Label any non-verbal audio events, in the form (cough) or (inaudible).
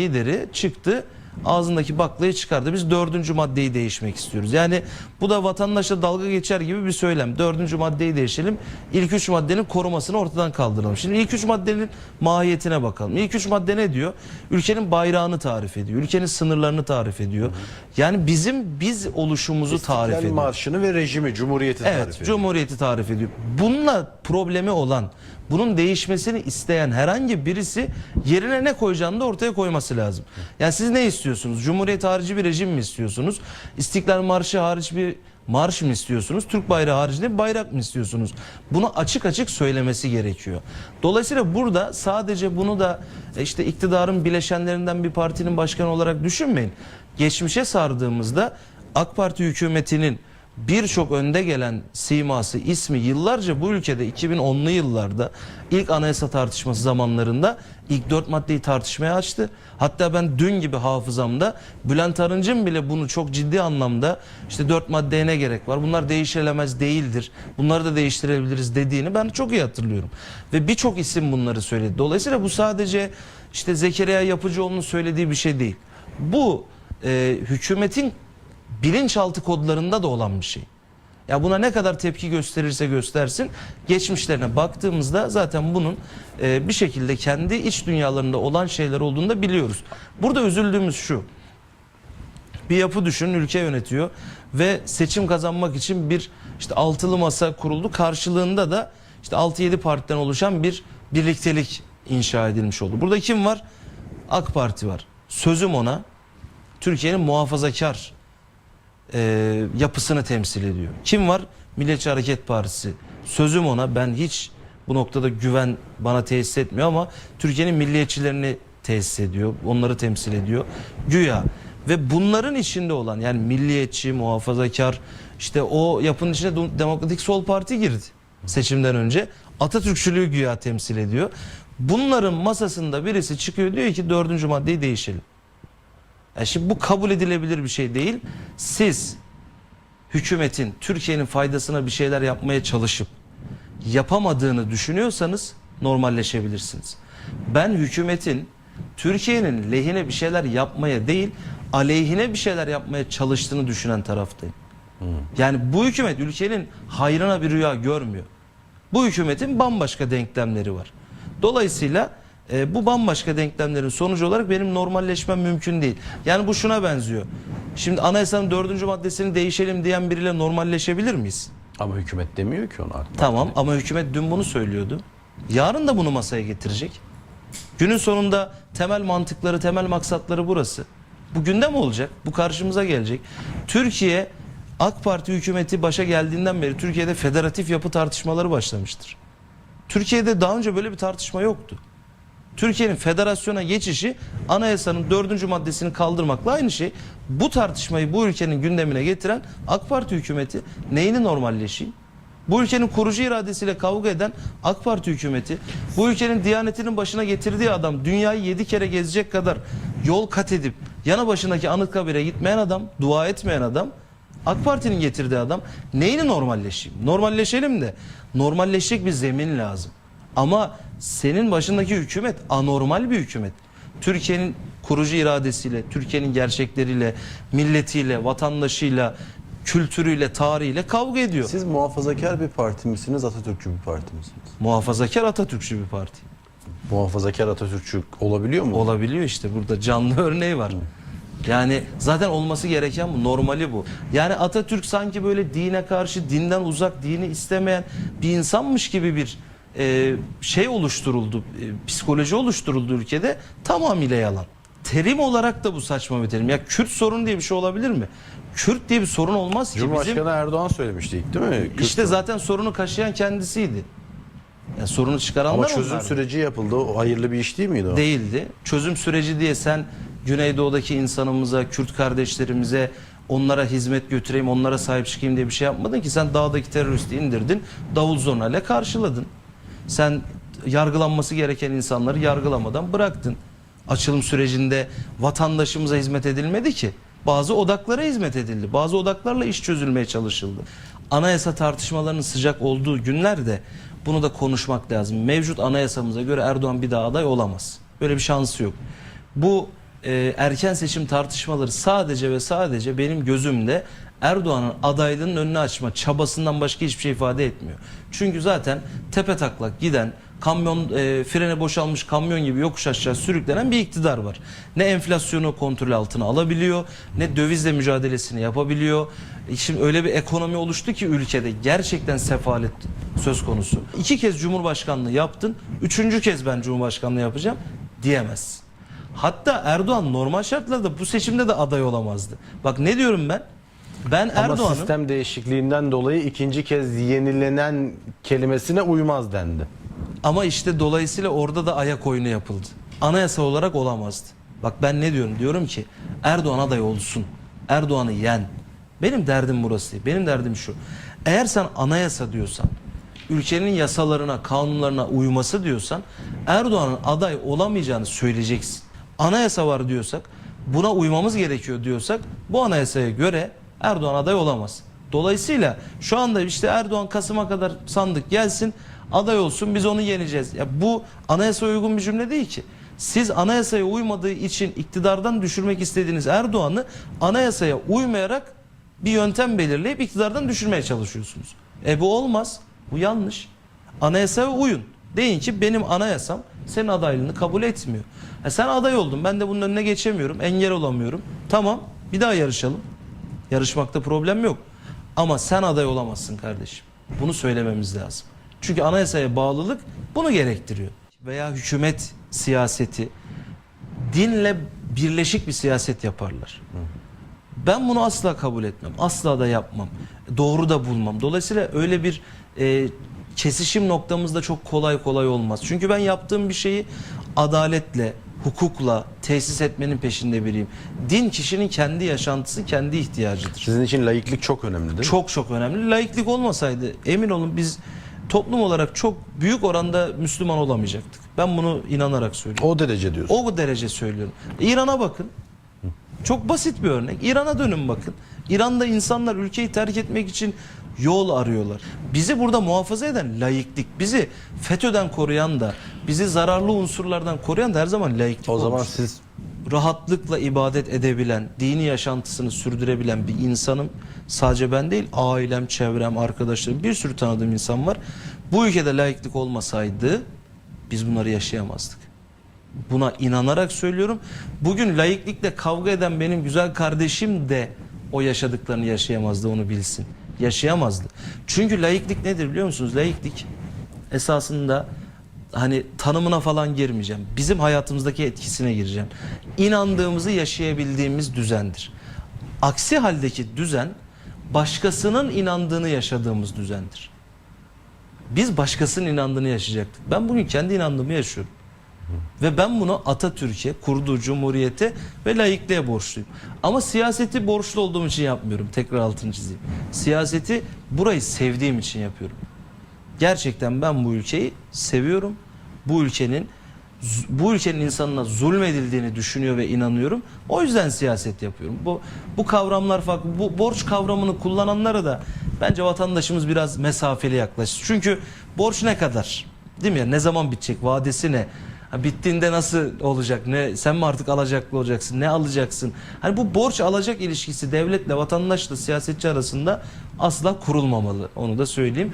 lideri çıktı ağzındaki baklayı çıkardı. Biz dördüncü maddeyi değişmek istiyoruz. Yani bu da vatandaşla dalga geçer gibi bir söylem. Dördüncü maddeyi değişelim. İlk üç maddenin korumasını ortadan kaldıralım. Şimdi ilk üç maddenin mahiyetine bakalım. İlk üç madde ne diyor? Ülkenin bayrağını tarif ediyor. Ülkenin sınırlarını tarif ediyor. Yani bizim biz oluşumuzu tarif İstiklal ediyor. Marşı'nı ve rejimi, cumhuriyeti tarif Evet, ediyor. Cumhuriyeti tarif ediyor. Bununla problemi olan, bunun değişmesini isteyen herhangi birisi yerine ne koyacağını da ortaya koyması lazım. Yani siz ne istiyorsunuz? Cumhuriyet harici bir rejim mi istiyorsunuz? İstiklal Marşı hariç bir marş mı istiyorsunuz? Türk bayrağı haricinde bayrak mı istiyorsunuz? Bunu açık açık söylemesi gerekiyor. Dolayısıyla burada sadece bunu da işte iktidarın bileşenlerinden bir partinin başkanı olarak düşünmeyin. Geçmişe sardığımızda AK Parti hükümetinin birçok önde gelen siması, ismi yıllarca bu ülkede 2010'lu yıllarda ilk anayasa tartışması zamanlarında ilk dört maddeyi tartışmaya açtı. Hatta ben dün gibi hafızamda Bülent Arınç'ın bile bunu çok ciddi anlamda işte dört maddeye ne gerek var? Bunlar değişilemez değildir. Bunları da değiştirebiliriz dediğini ben çok iyi hatırlıyorum. Ve birçok isim bunları söyledi. Dolayısıyla bu sadece işte Zekeriya Yapıcıoğlu'nun söylediği bir şey değil. Bu e, hükümetin bilinçaltı kodlarında da olan bir şey. Ya buna ne kadar tepki gösterirse göstersin geçmişlerine baktığımızda zaten bunun e, bir şekilde kendi iç dünyalarında olan şeyler olduğunu da biliyoruz. Burada üzüldüğümüz şu. Bir yapı düşünün ülke yönetiyor ve seçim kazanmak için bir işte altılı masa kuruldu. Karşılığında da işte 6-7 partiden oluşan bir birliktelik inşa edilmiş oldu. Burada kim var? AK Parti var. Sözüm ona Türkiye'nin muhafazakar e, yapısını temsil ediyor. Kim var? Milliyetçi Hareket Partisi. Sözüm ona ben hiç bu noktada güven bana tesis etmiyor ama Türkiye'nin milliyetçilerini tesis ediyor. Onları temsil ediyor. Güya ve bunların içinde olan yani milliyetçi, muhafazakar işte o yapının içine Demokratik Sol Parti girdi seçimden önce. Atatürkçülüğü güya temsil ediyor. Bunların masasında birisi çıkıyor diyor ki dördüncü maddeyi değişelim. Yani şimdi bu kabul edilebilir bir şey değil. Siz hükümetin Türkiye'nin faydasına bir şeyler yapmaya çalışıp yapamadığını düşünüyorsanız normalleşebilirsiniz. Ben hükümetin Türkiye'nin lehine bir şeyler yapmaya değil aleyhine bir şeyler yapmaya çalıştığını düşünen taraftayım. Yani bu hükümet ülkenin hayrına bir rüya görmüyor. Bu hükümetin bambaşka denklemleri var. Dolayısıyla e, bu bambaşka denklemlerin sonucu olarak benim normalleşmem mümkün değil. Yani bu şuna benziyor. Şimdi anayasanın dördüncü maddesini değişelim diyen biriyle normalleşebilir miyiz? Ama hükümet demiyor ki onu artık. Tamam ama hükümet dün bunu söylüyordu. Yarın da bunu masaya getirecek. Günün sonunda temel mantıkları, temel maksatları burası. Bu gündem olacak. Bu karşımıza gelecek. Türkiye AK Parti hükümeti başa geldiğinden beri Türkiye'de federatif yapı tartışmaları başlamıştır. Türkiye'de daha önce böyle bir tartışma yoktu. Türkiye'nin federasyona geçişi anayasanın dördüncü maddesini kaldırmakla aynı şey. Bu tartışmayı bu ülkenin gündemine getiren AK Parti hükümeti neyini normalleşeyim? Bu ülkenin kurucu iradesiyle kavga eden AK Parti hükümeti, bu ülkenin diyanetinin başına getirdiği adam dünyayı yedi kere gezecek kadar yol kat edip yana başındaki Anıtkabir'e gitmeyen adam, dua etmeyen adam, AK Parti'nin getirdiği adam neyini normalleşeyim? Normalleşelim de normalleşecek bir zemin lazım. Ama senin başındaki hükümet anormal bir hükümet. Türkiye'nin kurucu iradesiyle, Türkiye'nin gerçekleriyle, milletiyle, vatandaşıyla, kültürüyle, tarihiyle kavga ediyor. Siz muhafazakar bir parti misiniz, Atatürkçü bir parti misiniz? Muhafazakar Atatürkçü bir parti. Muhafazakar Atatürkçü olabiliyor mu? Olabiliyor işte burada canlı (laughs) örneği var. Yani zaten olması gereken bu, normali bu. Yani Atatürk sanki böyle dine karşı, dinden uzak, dini istemeyen bir insanmış gibi bir e, şey oluşturuldu, e, psikoloji oluşturuldu ülkede tamamıyla yalan. Terim olarak da bu saçma bir terim. Ya Kürt sorunu diye bir şey olabilir mi? Kürt diye bir sorun olmaz ki. Cumhurbaşkanı Bizim, Erdoğan söylemişti ilk değil mi? Kürt işte zaten sorunu kaşıyan kendisiydi. Yani sorunu çıkaranlar Ama çözüm onlardı. süreci yapıldı. O hayırlı bir iş değil miydi o? değildi. Çözüm süreci diye sen Güneydoğu'daki insanımıza, Kürt kardeşlerimize onlara hizmet götüreyim, onlara sahip çıkayım diye bir şey yapmadın ki. Sen dağdaki teröristi indirdin, davul zurnayla karşıladın. Sen yargılanması gereken insanları yargılamadan bıraktın. Açılım sürecinde vatandaşımıza hizmet edilmedi ki. Bazı odaklara hizmet edildi. Bazı odaklarla iş çözülmeye çalışıldı. Anayasa tartışmalarının sıcak olduğu günlerde bunu da konuşmak lazım. Mevcut anayasamıza göre Erdoğan bir daha aday olamaz. Böyle bir şansı yok. Bu e, erken seçim tartışmaları sadece ve sadece benim gözümde Erdoğan'ın adaylığının önünü açma çabasından başka hiçbir şey ifade etmiyor. Çünkü zaten tepe taklak giden kamyon e, frene boşalmış kamyon gibi yokuş aşağı sürüklenen bir iktidar var. Ne enflasyonu kontrol altına alabiliyor, ne dövizle mücadelesini yapabiliyor. E, Şimdi öyle bir ekonomi oluştu ki ülkede gerçekten sefalet söz konusu. İki kez cumhurbaşkanlığı yaptın, üçüncü kez ben cumhurbaşkanlığı yapacağım diyemez. Hatta Erdoğan normal şartlarda bu seçimde de aday olamazdı. Bak ne diyorum ben? Ben Ama Erdoğan'ın sistem değişikliğinden dolayı ikinci kez yenilenen kelimesine uymaz dendi. Ama işte dolayısıyla orada da ayak oyunu yapıldı. Anayasa olarak olamazdı. Bak ben ne diyorum? Diyorum ki Erdoğan aday olsun. Erdoğan'ı yen. Benim derdim burası. Benim derdim şu. Eğer sen anayasa diyorsan, ülkenin yasalarına, kanunlarına uyması diyorsan Erdoğan'ın aday olamayacağını söyleyeceksin. Anayasa var diyorsak, buna uymamız gerekiyor diyorsak bu anayasaya göre Erdoğan aday olamaz. Dolayısıyla şu anda işte Erdoğan Kasım'a kadar sandık gelsin aday olsun biz onu yeneceğiz. Ya bu anayasaya uygun bir cümle değil ki. Siz anayasaya uymadığı için iktidardan düşürmek istediğiniz Erdoğan'ı anayasaya uymayarak bir yöntem belirleyip iktidardan düşürmeye çalışıyorsunuz. E bu olmaz. Bu yanlış. Anayasaya uyun. Deyin ki benim anayasam senin adaylığını kabul etmiyor. E sen aday oldun. Ben de bunun önüne geçemiyorum. Engel olamıyorum. Tamam. Bir daha yarışalım. Yarışmakta problem yok. Ama sen aday olamazsın kardeşim. Bunu söylememiz lazım. Çünkü anayasaya bağlılık bunu gerektiriyor. Veya hükümet siyaseti dinle birleşik bir siyaset yaparlar. Ben bunu asla kabul etmem. Asla da yapmam. Doğru da bulmam. Dolayısıyla öyle bir e, kesişim noktamızda çok kolay kolay olmaz. Çünkü ben yaptığım bir şeyi adaletle, hukukla tesis etmenin peşinde biriyim. Din kişinin kendi yaşantısı, kendi ihtiyacıdır. Sizin için laiklik çok önemli değil mi? Çok çok önemli. Laiklik olmasaydı emin olun biz toplum olarak çok büyük oranda Müslüman olamayacaktık. Ben bunu inanarak söylüyorum. O derece diyorsun. O derece söylüyorum. İran'a bakın. Çok basit bir örnek. İran'a dönün bakın. İran'da insanlar ülkeyi terk etmek için yol arıyorlar. Bizi burada muhafaza eden laiklik, bizi FETÖ'den koruyan da, bizi zararlı unsurlardan koruyan da her zaman laiklik o zaman siz rahatlıkla ibadet edebilen, dini yaşantısını sürdürebilen bir insanım. Sadece ben değil, ailem, çevrem, arkadaşlarım, bir sürü tanıdığım insan var. Bu ülkede laiklik olmasaydı biz bunları yaşayamazdık. Buna inanarak söylüyorum. Bugün laiklikle kavga eden benim güzel kardeşim de o yaşadıklarını yaşayamazdı onu bilsin. Yaşayamazdı. Çünkü laiklik nedir biliyor musunuz? Laiklik esasında hani tanımına falan girmeyeceğim. Bizim hayatımızdaki etkisine gireceğim. İnandığımızı yaşayabildiğimiz düzendir. Aksi haldeki düzen başkasının inandığını yaşadığımız düzendir. Biz başkasının inandığını yaşayacaktık. Ben bugün kendi inandığımı yaşıyorum. Ve ben bunu Atatürk'e, kurduğu cumhuriyete ve laikliğe borçluyum. Ama siyaseti borçlu olduğum için yapmıyorum. Tekrar altını çizeyim. Siyaseti burayı sevdiğim için yapıyorum. Gerçekten ben bu ülkeyi seviyorum. Bu ülkenin bu ülkenin insanına zulmedildiğini düşünüyor ve inanıyorum. O yüzden siyaset yapıyorum. Bu bu kavramlar farklı. Bu borç kavramını kullananlara da bence vatandaşımız biraz mesafeli yaklaşır. Çünkü borç ne kadar? Değil mi? ya? Ne zaman bitecek? Vadesi ne? Ha, bittiğinde nasıl olacak? Ne sen mi artık alacaklı olacaksın? Ne alacaksın? Hani bu borç alacak ilişkisi devletle, vatandaşla, siyasetçi arasında asla kurulmamalı. Onu da söyleyeyim.